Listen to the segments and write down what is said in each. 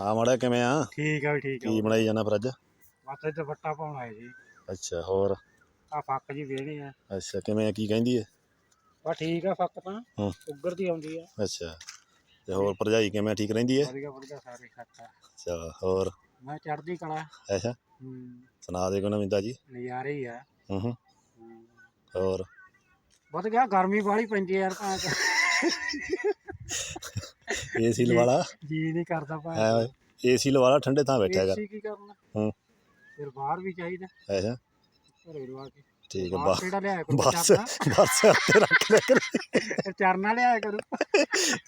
ਹਾਂ ਮਾੜਾ ਕਿਵੇਂ ਆ? ਠੀਕ ਆ ਵੀ ਠੀਕ ਆ। ਕੀ ਬਣਾਈ ਜਾਣਾ ਫਿਰ ਅੱਜ? ਬਸ ਵੱਟਾ ਪਾਉਣਾ ਹੈ ਜੀ ਅੱਛਾ ਹੋਰ? ਆ ਫੱਕ ਜੀ ਵੇਹਣੇ ਆ। ਅੱਛਾ ਕਿਵੇਂ ਆ? ਕੀ ਕਹਿੰਦੀ ਏ? ਬਸ ਠੀਕ ਆ ਫੱਕ ਤਾਂ। ਹੂੰ। ਉੱਗਰ ਦੀ ਆਉਂਦੀ ਆ। ਅੱਛਾ ਤੇ ਹੋਰ ਭਰਜਾਈ ਕਿਵੇਂ? ਆ? ਠੀਕ ਰਹਿੰਦੀ ਏ? ਵਧੀਆ ਵਧੀਆ ਸਾਰੇ ਖੱਟਾ ਅੱਛਾ ਹੋਰ? ਮੈਂ ਚੜਦੀ ਕਲਾ। ਅੱਛਾ। ਹੂੰ। ਸੁਣਾ ਦੇ ਕੋਈ ਨਵੀਂ ਤਾਜੀ ਨਜ਼ਾਰੇ ਹੀ ਆ। ਹੂੰ ਹੂੰ। ਹੂੰ। ਹੋਰ? ਵੱਧ ਗਿਆ ਗਰਮੀ ਬਾਹਲੀ ਪੈਂਦੀ ਆ ਯਾਰ ਭਾਂ ਏਸੀ ਲਵਾ ਲਾ ਜੀ ਨਹੀਂ ਕਰਦਾ ਭਾਂ ਐ ਏਸੀ ਲਵਾ ਲਾ ਠੰਡੇ ਥਾਂ ਬੈਠਿਆ ਕਰ। ਏਸੀ ਕੀ ਕਰਨਾ? ਹੂੰ। ਫਿਰ ਬਾਹਰ ਵੀ ਚਾਹੀਦਾ। ਅੱਛਾ। ਘਰੇ ਰਵਾ ਕੇ। ਠੀਕ ਆ ਬਾਹਰ ਬਸ। ਕਿਹੜਾ ਲਿਆਇਆ ਕਰੂ? ਬਸ ਚਰਨਾ? ਬਸ ਸਿਰ ਤੇ ਰੱਖ ਲਿਆ ਕਰੀ। ਫਿਰ ਚਰਨਾ ਲਿਆਇਆ ਕਰੂ?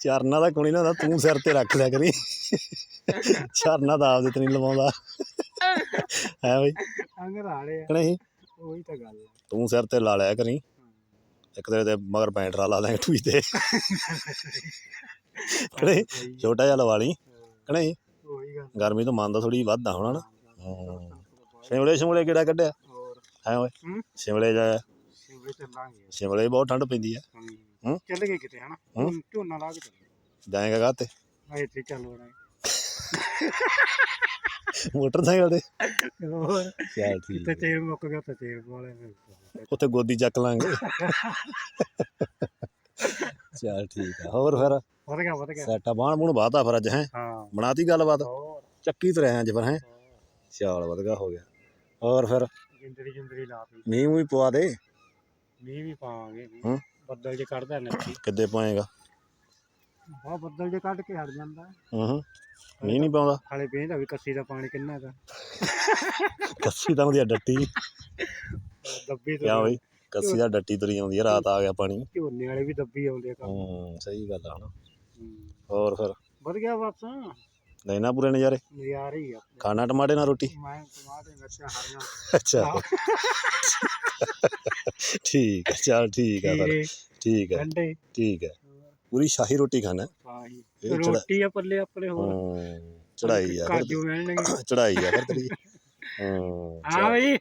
ਚਰਨਾ ਦਾ ਕੋਣੀ ਨਾ ਹੁੰਦਾ, ਤੂੰ ਸਿਰ ਤੇ ਰੱਖ ਲਿਆ ਕਰੀ। ਚਰਨਾ ਦਾ ਆਪਦੇ ਤੇ ਨਹੀਂ ਲਵਾਉਂਦਾ। ਹੈ ਬਈ? ਅੰਗਰ ਆਲੇ ਆ ਕਿ ਨਹੀਂ? ਉਹੀ ਤਾਂ ਗੱਲ ਆ। ਤੂੰ ਸਿਰ ਤੇ ਲਾ ਲਿਆ ਕਰੀ। ਇੱਕ ਤੇਰੇ ਤੇ ਮਗਰ ਪੈਂਟਰਾ ਲਾ ਲਾਂਗੇ ਟੂਈ ਤੇ। ਕਿ ਨਹੀਂ ਸਹੀ ਆ। ਛੋਟਾ ਜਿਹਾ ਲਵਾ ਲਈ। ਕਿ ਨਹੀਂ ਉਹੀ ਗੱਲ। ਗਰਮੀ ਤੋਂ ਮੰਨਦਾ ਥੋੜੀ ਵੱਧਦਾ ਹੋਣਾ ਨਾ। ਸ਼ਿਮਲੇ ਸ਼ਿਮਲੇ ਕਿਹੜਾ ਕੱਢਿਆ? ਹੋਰ? ਹੈ ਓਏ ਹੂੰ? ਸ਼ਿਮਲੇ ਜਾ ਸ਼ਿਮਲੇ ਚੱਲਾਂਗੇ। ਸ਼ਿਮਲੇ ਬਹੁਤ ਠੰਡ ਪੈਂਦੀ ਆ। ਹੂੰ। ਚੱਲ ਗਏ ਕਿਤੇ ਹਨਾ? ਹੂੰ? ਝੋਨਾ- ਝੋਨਾ ਲਾ ਕੇ ਚੱਲੇ ਜਾਏਗਾ ਕਾਤੇ ਆ ਇੱਥੇ ਚੱਲ ਵੜਾਂਗੇ। ਮੋਟਰਸਾਈਕਲ ਤੇ। ਹੋਰ? ਚੱਲ ਠੀਕ ਤੇ ਆ। ਤੇਲ ਮੁੱਕ ਗਿਆ ਤੇ ਤੇਲ ਵਾਲੇ ਉੱਥੇ ਗੋਦੀ ਚੱਕ ਲਾਂਗੇ। ਚੱਲ ਠੀਕ ਆ ਹੋਰ ਫਿਰ? ਵਧ ਗਿਆ ਵਧ ਗਿਆ। ਸੈਟਾ ਬਾਣ ਬੂਣ ਬਾਤਾ ਫਿਰ ਅੱਜ ਹੈ? ਹਾਂ। ਬਣਾਤੀ ਗੱਲਬਾਤ? ਹੋਰ। ਚੱਕੀ ਤੁਰਿਆ ਅੱਜ ਫਿਰ ਹੈ? ਚੱਲ ਵਧਗਾ ਹੋ ਗਿਆ। ਹੋਰ ਫਿਰ? ਜਿੰਦਰੀ ਜਿੰਦਰੀ ਲਾ ਪਈ ਮੀਂਹ ਵੀ ਪਵਾ ਦੇ। ਮੀਂਹ ਵੀ ਪਾਵਾਂਗੇ। ਮੀਂਹ। ਹੂੰ? ਬੱਦਲ ਜੇ ਕੱਢਦਾ ਨੱਤੀ ਕਿੱਦੇ ਪਾਏਗਾ? ਆ ਬੱਦਲ ਜੇ ਕੱਢ ਕੇ ਹਟ ਜਾਂਦਾ। ਹੂੰ ਹੂੰ। ਮੀਂਹ ਨਹੀਂ ਪਾਉਂਦਾ? ਹਾਲੇ ਵੇਂਦਾ ਵੀ ਕੱਸੀ ਦਾ ਪਾਣੀ ਕਿੰਨਾ ਹੈਗਾ ਕੱਸੀ ਤਾਂ ਉਹਦੀ ਡੱਟੀ। ਦੱਬੀ ਕਿਆ ਤੋਂ ਬਈ? ਕੱਸੀ ਦਾ ਡੱਟੀ ਤੁਰੀ ਆਉਂਦੀ ਰਾਤ ਆ ਗਿਆ ਪਾਣੀ। ਝੋਨੇ ਵਾਲੇ ਵੀ ਦੱਬੀ ਆਉਂਦੇ ਆ ਕੰਮ। ਹੂੰ ਸਹੀ ਗੱਲ ਆ ਹਣਾ ਹੂੰ। ਹੋਰ ਫਿਰ? ਵਧ ਗਿਆ ਬਸ ਲੈਣਾ ਪੂਰੇ ਨਜ਼ਾਰੇ? ਨਜ਼ਾਰੇ ਹੀ ਆ। ਖਾਣਾ ਟਮਾਟੇ ਨਾਲ ਰੋਟੀ? ਮੈਂ ਟਮਾਟਰ ਮਿਰਚਾਂ ਹਰੀਆਂ। ਅੱਛਾ। ਠੀਕ ਹੈ ਚੱਲ ਠੀਕ ਹੈ ਫਿਰ। ਠੀਕ। ਹੈ ਗੰਡੇ ਠੀਕ ਹੈ ਪੂਰੀ ਸ਼ਾਹੀ ਰੋਟੀ ਖਾਣਾ? ਚੜਾ- ਰੋਟੀ ਆ ਪੱਲੇ ਆਪਣੇ ਹੋਰ। ਚੜਾਈ ਆ ਕਾਜੂ ਮਿਲਣਗੇ। ਚੜਾਈ ਆ ਫਿਰ ਤੇਰੀ। ਹੂੰ ਹਾਂ ਬਈ।